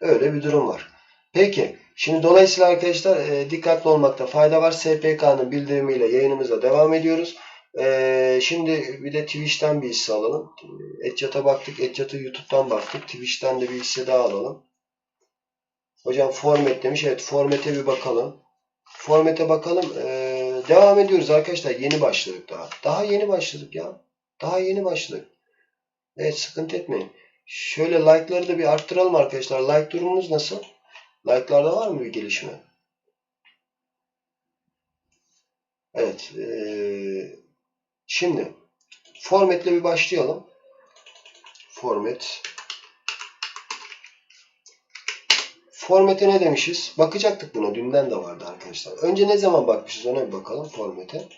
Öyle bir durum var. Peki. Şimdi dolayısıyla arkadaşlar e, dikkatli olmakta fayda var. SPK'nın bildirimiyle yayınımıza devam ediyoruz. E, şimdi bir de Twitch'ten bir hisse alalım. Etchat'a baktık. Etchat'ı YouTube'dan baktık. Twitch'ten de bir hisse daha alalım. Hocam format demiş. Evet formate bir bakalım. Formate bakalım. E, devam ediyoruz arkadaşlar. Yeni başladık daha. Daha yeni başladık ya. Daha yeni başladık. Evet sıkıntı etmeyin. Şöyle like'ları da bir arttıralım arkadaşlar. Like durumunuz nasıl? Like'larda var mı bir gelişme? Evet. Ee, şimdi formatle bir başlayalım. Format. Formate ne demişiz? Bakacaktık buna. Dünden de vardı arkadaşlar. Önce ne zaman bakmışız ona bir bakalım formate.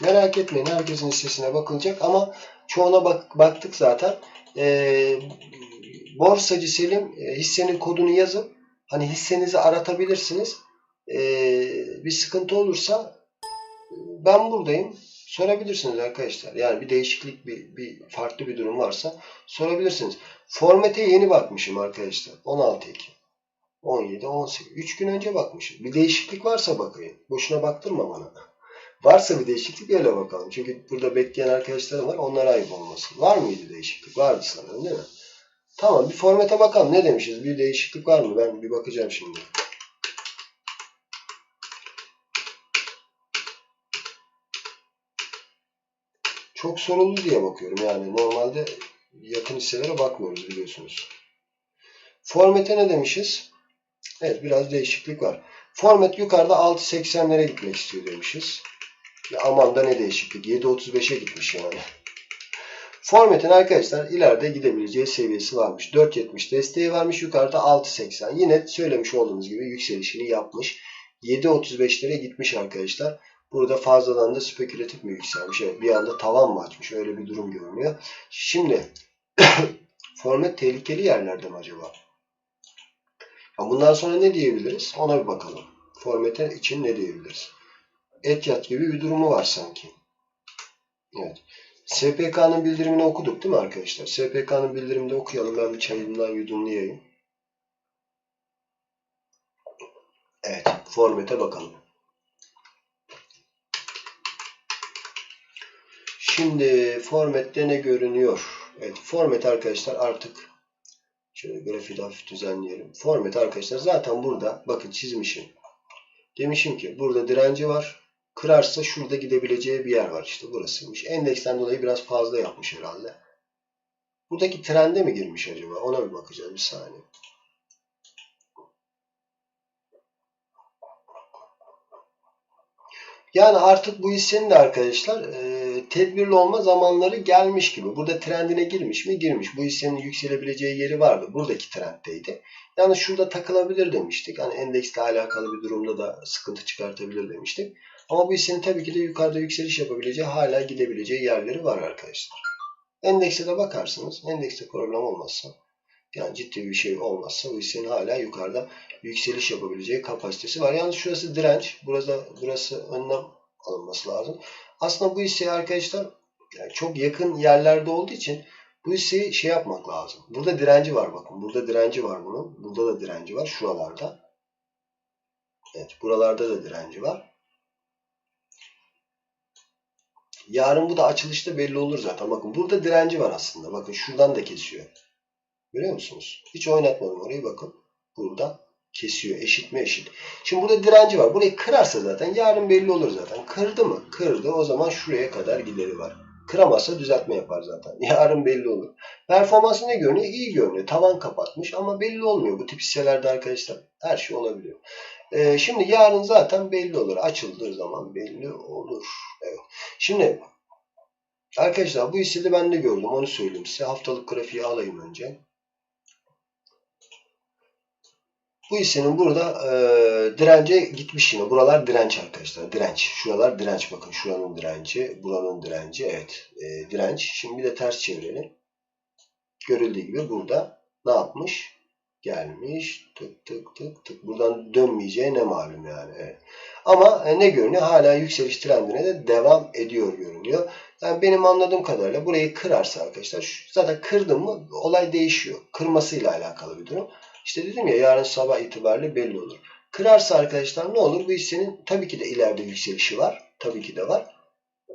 Merak etmeyin. Herkesin hissesine bakılacak ama çoğuna bak baktık zaten. Ee, borsacı Selim e, hissenin kodunu yazıp hani hissenizi aratabilirsiniz. Ee, bir sıkıntı olursa e, ben buradayım. Sorabilirsiniz arkadaşlar. Yani bir değişiklik, bir, bir farklı bir durum varsa sorabilirsiniz. Formate yeni bakmışım arkadaşlar. 16 Ekim. 17, 18. 3 gün önce bakmışım. Bir değişiklik varsa bakayım. Boşuna baktırma bana. Varsa bir değişiklik öyle bakalım. Çünkü burada bekleyen arkadaşlarım var. Onlara ayıp olmasın. Var mıydı değişiklik? Vardı sanırım değil mi? Tamam bir formate bakalım. Ne demişiz? Bir değişiklik var mı? Ben bir bakacağım şimdi. Çok soruldu diye bakıyorum. Yani normalde yakın hisselere bakmıyoruz biliyorsunuz. Formate ne demişiz? Evet biraz değişiklik var. Format yukarıda 6.80'lere gitmek istiyor demişiz. Ya aman da ne değişiklik. 7.35'e gitmiş yani. Format'in arkadaşlar ileride gidebileceği seviyesi varmış. 4.70 desteği varmış. Yukarıda 6.80. Yine söylemiş olduğumuz gibi yükselişini yapmış. 7.35'lere gitmiş arkadaşlar. Burada fazladan da spekülatif mi yükselmiş? Evet, bir anda tavan mı açmış? Öyle bir durum görünüyor. Şimdi format tehlikeli yerlerde mi acaba? Ya bundan sonra ne diyebiliriz? Ona bir bakalım. Format'e için ne diyebiliriz? Et yat gibi bir durumu var sanki. Evet. SPK'nın bildirimini okuduk değil mi arkadaşlar? SPK'nın bildirimini okuyalım. Ben bir çayımdan yudumlayayım. Evet. Formate bakalım. Şimdi formatte ne görünüyor? Evet. Format arkadaşlar artık şöyle grafiği hafif düzenleyelim. Format arkadaşlar zaten burada bakın çizmişim. Demişim ki burada direnci var. Kırarsa şurada gidebileceği bir yer var işte burasıymış. Endeksten dolayı biraz fazla yapmış herhalde. Buradaki trende mi girmiş acaba? Ona bir bakacağız bir saniye. Yani artık bu hissenin de arkadaşlar e, tedbirli olma zamanları gelmiş gibi. Burada trendine girmiş mi? Girmiş. Bu hissenin yükselebileceği yeri vardı. Buradaki trenddeydi. Yani şurada takılabilir demiştik. Hani endeksle alakalı bir durumda da sıkıntı çıkartabilir demiştik. Ama bu hissenin tabii ki de yukarıda yükseliş yapabileceği, hala gidebileceği yerleri var arkadaşlar. Endekse de bakarsınız. Endekste problem olmazsa, yani ciddi bir şey olmazsa bu hissenin hala yukarıda yükseliş yapabileceği kapasitesi var. Yalnız şurası direnç. Burası, burası önlem alınması lazım. Aslında bu hisseyi arkadaşlar yani çok yakın yerlerde olduğu için bu hisseyi şey yapmak lazım. Burada direnci var bakın. Burada direnci var bunun. Burada da direnci var. Şuralarda. Evet. Buralarda da direnci var. Yarın bu da açılışta belli olur zaten. Bakın burada direnci var aslında. Bakın şuradan da kesiyor. Görüyor musunuz? Hiç oynatmadım orayı bakın. Burada kesiyor. Eşit mi eşit. Şimdi burada direnci var. Burayı kırarsa zaten yarın belli olur zaten. Kırdı mı? Kırdı. O zaman şuraya kadar gideri var. Kıramazsa düzeltme yapar zaten. Yarın belli olur. Performansı ne görünüyor? İyi görünüyor. Tavan kapatmış ama belli olmuyor. Bu tip hisselerde arkadaşlar her şey olabiliyor. Ee, şimdi yarın zaten belli olur. Açıldığı zaman belli olur. Evet. Şimdi arkadaşlar bu hissede ben de gördüm. Onu söyleyeyim size. Haftalık grafiği alayım önce. Bu hissenin burada e, dirence gitmiş yine. Buralar direnç arkadaşlar. Direnç. Şuralar direnç. Bakın şuranın direnci. Buranın direnci. Evet. E, direnç. Şimdi bir de ters çevirelim. Görüldüğü gibi burada ne yapmış? Gelmiş. Tık tık tık tık. Buradan dönmeyeceği ne malum yani. Evet. Ama e, ne görünüyor? Hala yükseliş trendine de devam ediyor görünüyor. Yani benim anladığım kadarıyla burayı kırarsa arkadaşlar zaten kırdım mı olay değişiyor. Kırmasıyla alakalı bir durum. İşte dedim ya yarın sabah itibariyle belli olur. Kırarsa arkadaşlar ne olur? Bu hissenin tabii ki de ileride yükselişi var. Tabii ki de var.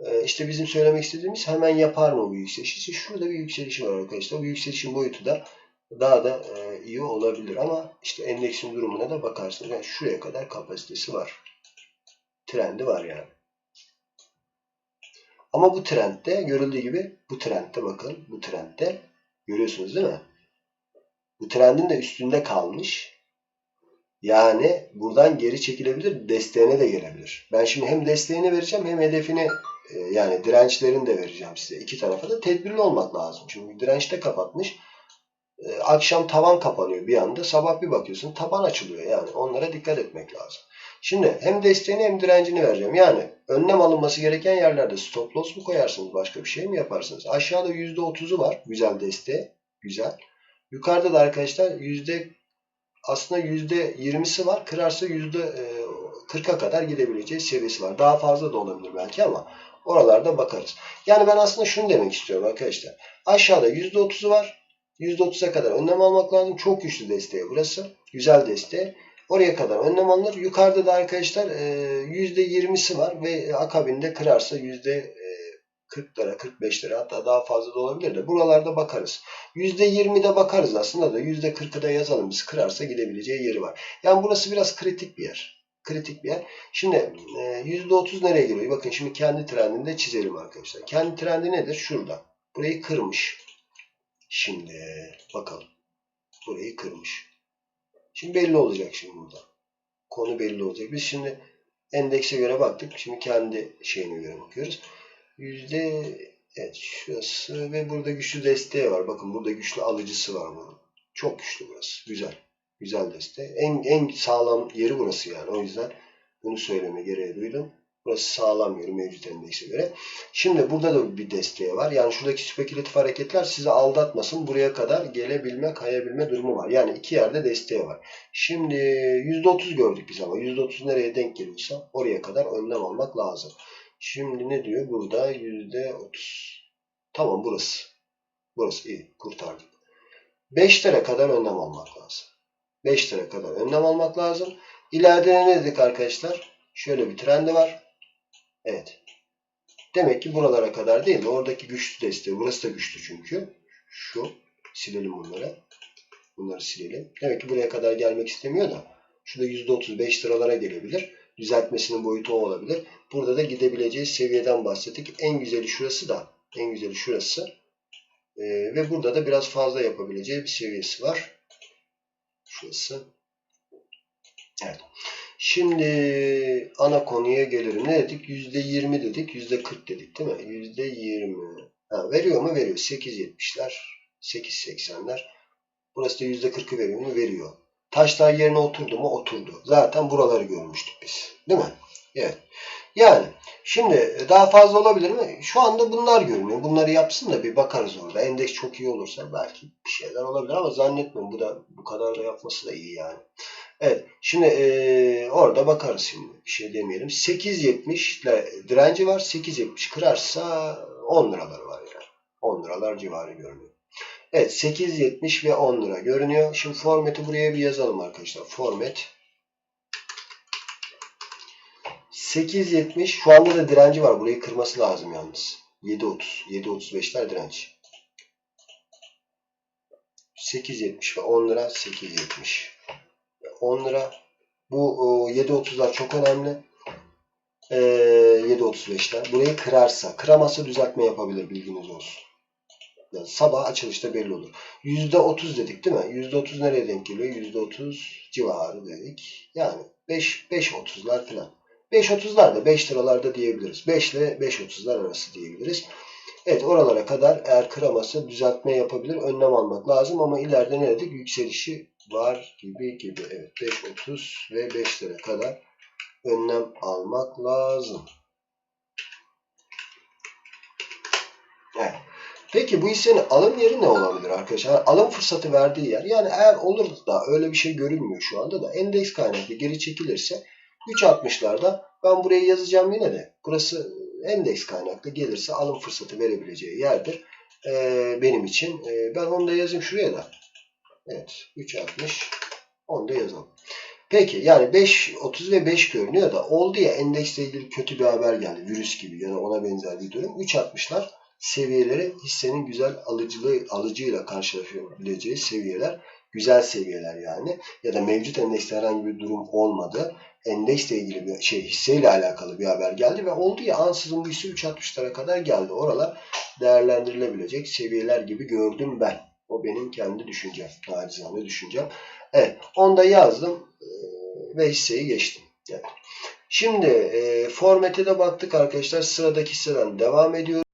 Ee, işte bizim söylemek istediğimiz hemen yapar mı bu yükseliş? İşte şurada bir yükselişi var arkadaşlar. Bu yükselişin boyutu da daha da e, iyi olabilir ama işte endeksin durumuna da bakarsınız. Yani şuraya kadar kapasitesi var. Trendi var yani. Ama bu trendde görüldüğü gibi bu trendde bakın bu trendde görüyorsunuz değil mi? Bu trendin de üstünde kalmış. Yani buradan geri çekilebilir, desteğine de gelebilir. Ben şimdi hem desteğini vereceğim hem hedefini e, yani dirençlerini de vereceğim size. İki tarafa da tedbirli olmak lazım. Çünkü dirençte kapatmış. E, akşam tavan kapanıyor bir anda. Sabah bir bakıyorsun taban açılıyor. Yani onlara dikkat etmek lazım. Şimdi hem desteğini hem direncini vereceğim. Yani önlem alınması gereken yerlerde stop loss mu koyarsınız? Başka bir şey mi yaparsınız? Aşağıda %30'u var. Güzel desteği. Güzel. Yukarıda da arkadaşlar yüzde aslında yüzde 20'si var. Kırarsa yüzde 40'a kadar gidebileceği seviyesi var. Daha fazla da olabilir belki ama oralarda bakarız. Yani ben aslında şunu demek istiyorum arkadaşlar. Aşağıda yüzde 30'u var. %30'a kadar önlem almak lazım. Çok güçlü desteği burası. Güzel desteği. Oraya kadar önlem alınır. Yukarıda da arkadaşlar %20'si var ve akabinde kırarsa yüzde 40'lara, 45'lere hatta daha fazla da olabilir de buralarda bakarız. %20'de bakarız aslında da %40'ı da yazalım biz kırarsa gidebileceği yeri var. Yani burası biraz kritik bir yer. Kritik bir yer. Şimdi %30 nereye geliyor? Bakın şimdi kendi trendinde çizelim arkadaşlar. Kendi trendi nedir? Şurada. Burayı kırmış. Şimdi bakalım. Burayı kırmış. Şimdi belli olacak şimdi burada. Konu belli olacak. Biz şimdi endekse göre baktık. Şimdi kendi şeyine göre bakıyoruz. Yüzde evet şurası ve burada güçlü desteği var. Bakın burada güçlü alıcısı var bunun. Çok güçlü burası. Güzel. Güzel desteği. En, en sağlam yeri burası yani. O yüzden bunu söyleme gereği duydum. Burası sağlam yeri mevcut endekse göre. Şimdi burada da bir desteği var. Yani şuradaki spekülatif hareketler sizi aldatmasın. Buraya kadar gelebilme, kayabilme durumu var. Yani iki yerde desteği var. Şimdi %30 gördük biz ama %30 nereye denk geliyorsa oraya kadar önlem almak lazım. Şimdi ne diyor? Burada %30. Tamam burası. Burası iyi. Kurtardık. 5 lira kadar önlem almak lazım. 5 lira kadar önlem almak lazım. İleride ne dedik arkadaşlar? Şöyle bir trendi var. Evet. Demek ki buralara kadar değil de oradaki güçlü desteği. Burası da güçlü çünkü. Şu. Silelim bunları. Bunları silelim. Demek ki buraya kadar gelmek istemiyor da. Şurada %35 liralara gelebilir. Düzeltmesinin boyutu o olabilir. Burada da gidebileceği seviyeden bahsettik. En güzeli şurası da. En güzeli şurası. Ee, ve burada da biraz fazla yapabileceği bir seviyesi var. Şurası. Evet. Şimdi ana konuya gelelim. Ne dedik? %20 dedik. %40 dedik değil mi? %20. Ha, veriyor mu? Veriyor. 8.70'ler. 8.80'ler. Burası da %40'ı veriyor mu? Veriyor. Taşlar yerine oturdu mu? Oturdu. Zaten buraları görmüştük biz. Değil mi? Evet. Yani şimdi daha fazla olabilir mi? Şu anda bunlar görünüyor. Bunları yapsın da bir bakarız orada. Endeks çok iyi olursa belki bir şeyler olabilir ama zannetmiyorum. Bu da bu kadar da yapması da iyi yani. Evet. Şimdi e, orada bakarız şimdi. Bir şey demeyelim. 8.70 ile direnci var. 8.70 kırarsa 10 liralar var yani. 10 liralar civarı görünüyor. Evet 8.70 ve 10 lira görünüyor. Şimdi formatı buraya bir yazalım arkadaşlar. Format 8.70 şu anda da direnci var. Burayı kırması lazım yalnız. 7.30 7.35'ler direnç. 8.70 ve 10 lira 8.70. 10 lira. Bu 7.30'lar çok önemli. Ee, 7.35'ler. Burayı kırarsa, kıramazsa düzeltme yapabilir bilginiz olsun. Yani sabah açılışta belli olur. %30 dedik değil mi? %30 nereye denk geliyor? %30 civarı dedik. Yani 5 5.30'lar falan. 5.30'lar da 5 liralarda diyebiliriz. 5 ile 5.30'lar arası diyebiliriz. Evet oralara kadar eğer kıramazsa düzeltme yapabilir. Önlem almak lazım ama ileride ne dedik? Yükselişi var gibi gibi. Evet 5.30 ve 5 lira kadar önlem almak lazım. Evet. Peki bu hissenin alım yeri ne olabilir arkadaşlar? Alım fırsatı verdiği yer. Yani eğer olur da öyle bir şey görünmüyor şu anda da endeks kaynaklı geri çekilirse 3.60'larda ben buraya yazacağım yine de. Burası endeks kaynaklı gelirse alım fırsatı verebileceği yerdir. Ee, benim için. Ee, ben onu da yazayım şuraya da. Evet. 3.60 onu da yazalım. Peki yani 5.30 ve 5 görünüyor da oldu ya endeksle ilgili kötü bir haber geldi. Virüs gibi ya da ona benzer bir durum. 3.60'lar seviyeleri hissenin güzel alıcılığı alıcıyla karşılaşabileceği seviyeler. Güzel seviyeler yani. Ya da mevcut endekste herhangi bir durum olmadı. Endeksle ilgili bir şey hisseyle alakalı bir haber geldi ve oldu ya ansızın bu hisse 3.60'lara kadar geldi. Oralar değerlendirilebilecek seviyeler gibi gördüm ben. O benim kendi düşüncem. Nacizane düşüncem. Evet. Onu da yazdım ve hisseyi geçtim. Evet. Şimdi e, formate de baktık arkadaşlar. Sıradaki hisseden devam ediyoruz.